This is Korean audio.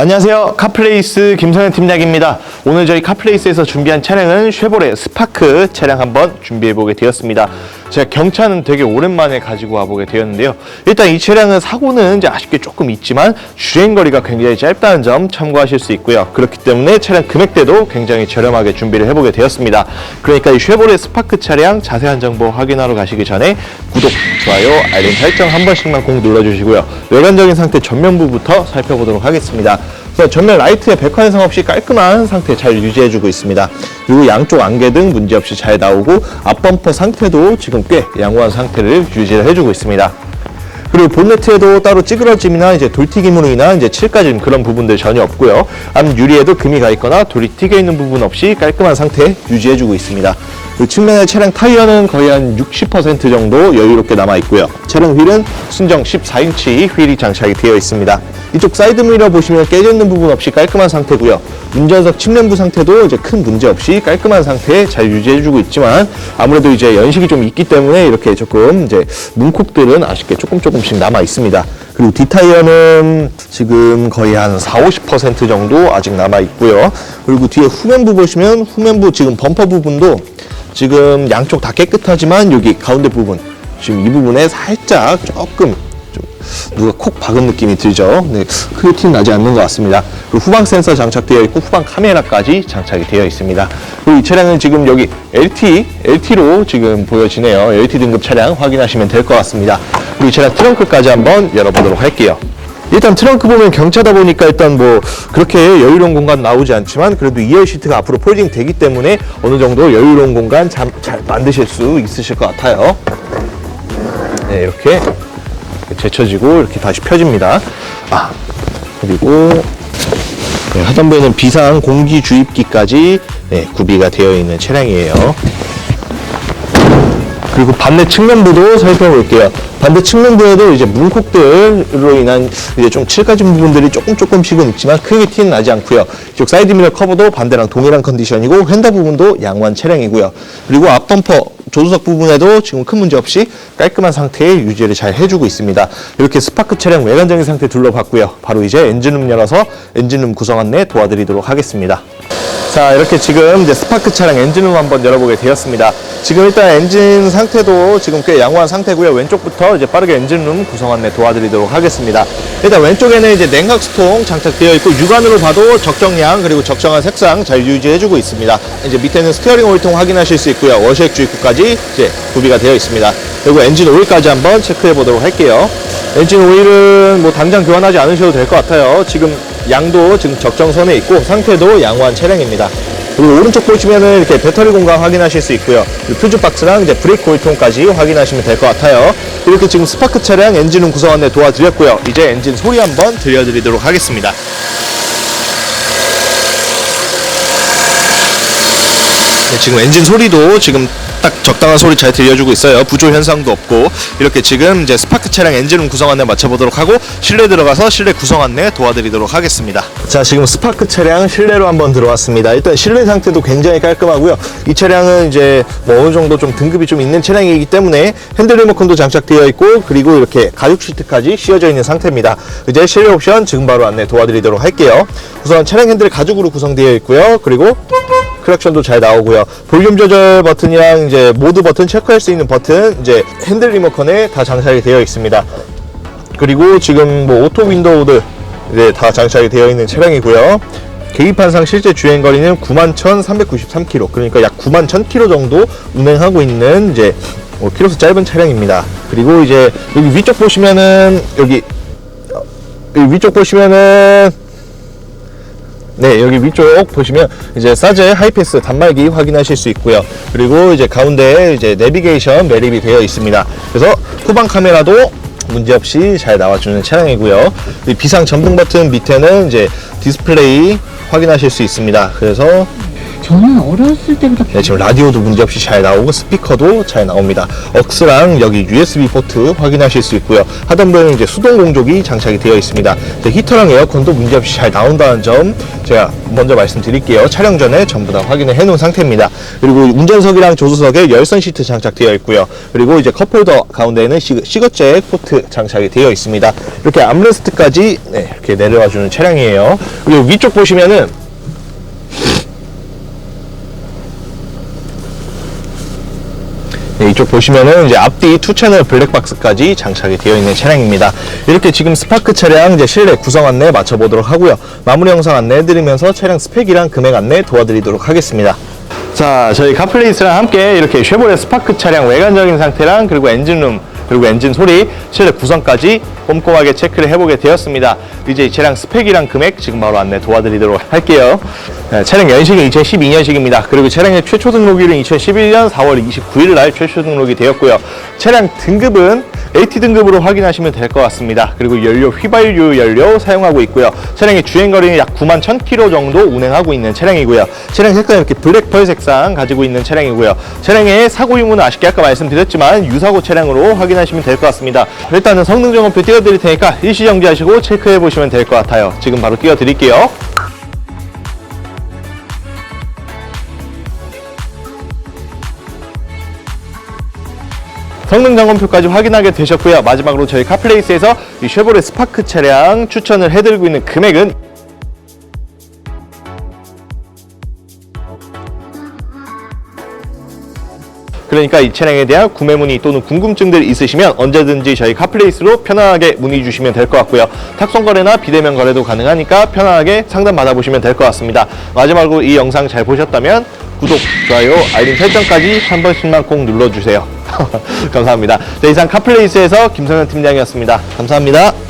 안녕하세요. 카플레이스 김선현 팀장입니다. 오늘 저희 카플레이스에서 준비한 차량은 쉐보레 스파크 차량 한번 준비해 보게 되었습니다. 제가 경차는 되게 오랜만에 가지고 와보게 되었는데요. 일단 이 차량은 사고는 이제 아쉽게 조금 있지만 주행 거리가 굉장히 짧다는 점 참고하실 수 있고요. 그렇기 때문에 차량 금액대도 굉장히 저렴하게 준비를 해보게 되었습니다. 그러니까 이 쉐보레 스파크 차량 자세한 정보 확인하러 가시기 전에 구독, 좋아요, 알림 설정 한 번씩만 꼭 눌러주시고요. 외관적인 상태 전면부부터 살펴보도록 하겠습니다. 그래서 전면 라이트에 백화 현상 없이 깔끔한 상태 잘 유지해주고 있습니다. 그리고 양쪽 안개 등 문제없이 잘 나오고 앞범퍼 상태도 지금 꽤 양호한 상태를 유지를 해주고 있습니다. 그리고 본네트에도 따로 찌그러짐이나 이제 돌튀김으로 인한 이제 칠까진 그런 부분들 전혀 없고요. 앞 유리에도 금이 가 있거나 돌이 튀겨 있는 부분 없이 깔끔한 상태 유지해주고 있습니다. 그 측면의 차량 타이어는 거의 한 60% 정도 여유롭게 남아 있고요. 차량 휠은 순정 14인치 휠이 장착이 되어 있습니다. 이쪽 사이드 미러 보시면 깨져 있는 부분 없이 깔끔한 상태고요. 운전석 측면부 상태도 이제 큰 문제 없이 깔끔한 상태 잘 유지해주고 있지만 아무래도 이제 연식이 좀 있기 때문에 이렇게 조금 이제 문콕들은 아쉽게 조금 조금씩 남아 있습니다. 그리고 뒷타이어는 지금 거의 한 4, 50% 정도 아직 남아 있고요. 그리고 뒤에 후면부 보시면 후면부 지금 범퍼 부분도 지금 양쪽 다 깨끗하지만 여기 가운데 부분 지금 이 부분에 살짝 조금 좀 누가 콕 박은 느낌이 들죠. 네, 크게 티는 나지 않는 것 같습니다. 그리고 후방 센서 장착되어 있고 후방 카메라까지 장착이 되어 있습니다. 그리고 이 차량은 지금 여기 LT, LT로 지금 보여지네요. LT 등급 차량 확인하시면 될 것 같습니다. 그리고 이 차량 트렁크까지 한번 열어보도록 할게요. 일단 트렁크 보면 경차다 보니까 일단 뭐 그렇게 여유로운 공간 나오지 않지만 그래도 2열 시트가 앞으로 폴딩 되기 때문에 어느 정도 여유로운 공간 잘, 잘 만드실 수 있으실 것 같아요. 네, 이렇게 제쳐지고 이렇게 다시 펴집니다. 아, 그리고 네, 하단부에는 비상 공기 주입기까지 네, 구비가 되어 있는 차량이에요. 그리고 반대 측면부도 살펴볼게요. 반대 측면부에도 이제 문콕들로 인한 이제 좀 칠까진 부분들이 조금 조금씩은 있지만 크게 티는 나지 않고요. 이쪽 사이드 미러 커버도 반대랑 동일한 컨디션이고 휀다 부분도 양호한 차량이고요. 그리고 앞 범퍼 조수석 부분에도 지금 큰 문제 없이 깔끔한 상태의 유지를 잘 해주고 있습니다. 이렇게 스파크 차량 외관적인 상태 둘러봤고요. 바로 이제 엔진룸 열어서 엔진룸 구성 안내 도와드리도록 하겠습니다. 자 이렇게 지금 이제 스파크 차량 엔진룸 한번 열어보게 되었습니다. 지금 일단 엔진 상태도 지금 꽤 양호한 상태고요. 왼쪽부터 이제 빠르게 엔진룸 구성 안내 도와드리도록 하겠습니다. 일단 왼쪽에는 이제 냉각 수통 장착되어 있고 육안으로 봐도 적정량 그리고 적정한 색상 잘 유지해주고 있습니다. 이제 밑에는 스티어링 오일통 확인하실 수 있고요. 워시액 주입구까지 이제 구비가 되어 있습니다. 그리고 엔진 오일까지 한번 체크해 보도록 할게요. 엔진 오일은 뭐 당장 교환하지 않으셔도 될 것 같아요. 지금 양도 지금 적정선에 있고 상태도 양호한 차량입니다. 그리고 오른쪽 보시면은 이렇게 배터리 공간 확인하실 수 있고요. 퓨즈 박스랑 이제 브레이크 오일통까지 확인하시면 될 것 같아요. 이렇게 지금 스파크 차량 엔진룸 구성 안내 도와드렸고요. 이제 엔진 소리 한번 들려드리도록 하겠습니다. 네, 지금 엔진 소리도 지금 딱 적당한 소리 잘 들려주고 있어요. 부조 현상도 없고 이렇게 지금 이제 스파크 차량 엔진룸 구성 안내 맞춰보도록 하고 실내 들어가서 실내 구성 안내 도와드리도록 하겠습니다. 자 지금 스파크 차량 실내로 한번 들어왔습니다. 일단 실내 상태도 굉장히 깔끔하고요. 이 차량은 이제 뭐 어느 정도 좀 등급이 좀 있는 차량이기 때문에 핸들 리모컨도 장착되어 있고 그리고 이렇게 가죽 시트까지 씌워져 있는 상태입니다. 이제 실내 옵션 지금 바로 안내 도와드리도록 할게요. 우선 차량 핸들 가죽으로 구성되어 있고요. 그리고 크랙션도 잘 나오고요. 볼륨 조절 버튼이랑 이제 모드 버튼 체크할 수 있는 버튼 이제 핸들 리모컨에 다 장착이 되어 있습니다. 그리고 지금 뭐 오토 윈도우들 네, 다 장착이 되어 있는 차량이고요. 계기판상 실제 주행 거리는 91,393km, 그러니까 약 91,000km 정도 운행하고 있는 이제 뭐 키로수 짧은 차량입니다. 그리고 이제 여기 위쪽 보시면은 여기 어, 여기 위쪽 보시면은 네, 여기 위쪽 보시면 이제 사제 하이패스 단말기 확인하실 수 있고요. 그리고 이제 가운데에 이제 내비게이션 매립이 되어 있습니다. 그래서 후방 카메라도 문제없이 잘 나와주는 차량이고요. 이 비상 전등 버튼 밑에는 이제 디스플레이 확인하실 수 있습니다. 그래서 저는 어렸을 때부터 네, 지금 라디오도 문제없이 잘 나오고 스피커도 잘 나옵니다. 억스랑 여기 USB 포트 확인하실 수 있고요. 하단부에는 이제 수동 공조기 장착이 되어 있습니다. 이제 히터랑 에어컨도 문제없이 잘 나온다는 점 제가 먼저 말씀드릴게요. 촬영 전에 전부 다 확인을 해놓은 상태입니다. 그리고 운전석이랑 조수석에 열선 시트 장착되어 있고요. 그리고 이제 컵홀더 가운데에는 시- 시거잭 포트 장착이 되어 있습니다. 이렇게 암레스트까지 네, 이렇게 내려와 주는 차량이에요. 그리고 위쪽 보시면은 이쪽 보시면은 이제 앞뒤 투 채널 블랙박스까지 장착이 되어 있는 차량입니다. 이렇게 지금 스파크 차량 이제 실내 구성 안내 맞춰보도록 하고요. 마무리 영상 안내해드리면서 차량 스펙이랑 금액 안내 도와드리도록 하겠습니다. 자, 저희 카플레이스랑 함께 이렇게 쉐보레 스파크 차량 외관적인 상태랑 그리고 엔진룸 그리고 엔진 소리, 실내 구성까지 꼼꼼하게 체크를 해보게 되었습니다. 이제 이 차량 스펙이랑 금액 지금 바로 안내 도와드리도록 할게요. 네, 차량 연식은 2012년식입니다. 그리고 차량의 최초 등록일은 2011년 4월 29일 날 최초 등록이 되었고요. 차량 등급은 AT 등급으로 확인하시면 될 것 같습니다. 그리고 연료 휘발유 연료 사용하고 있고요. 차량의 주행 거리는 약 9만 1000km 정도 운행하고 있는 차량이고요. 차량 색깔 이렇게 블랙 펄 색상 가지고 있는 차량이고요. 차량의 사고 유무는 아쉽게 아까 말씀드렸지만 유사고 차량으로 확인하시면 될 것 같습니다. 일단은 성능 점검표 띄워드릴 테니까 일시 정지하시고 체크해 보시면 될 것 같아요. 지금 바로 띄워드릴게요. 성능 점검표까지 확인하게 되셨고요. 마지막으로 저희 카플레이스에서 이 쉐보레 스파크 차량 추천을 해드리고 있는 금액은 그러니까 이 차량에 대한 구매 문의 또는 궁금증들 있으시면 언제든지 저희 카플레이스로 편안하게 문의 주시면 될 것 같고요. 탁송 거래나 비대면 거래도 가능하니까 편안하게 상담 받아보시면 될 것 같습니다. 마지막으로 이 영상 잘 보셨다면 구독, 좋아요, 알림 설정까지 한 번씩만 꼭 눌러주세요. 감사합니다. 자, 이상 카플레이스에서 김성현 팀장이었습니다. 감사합니다.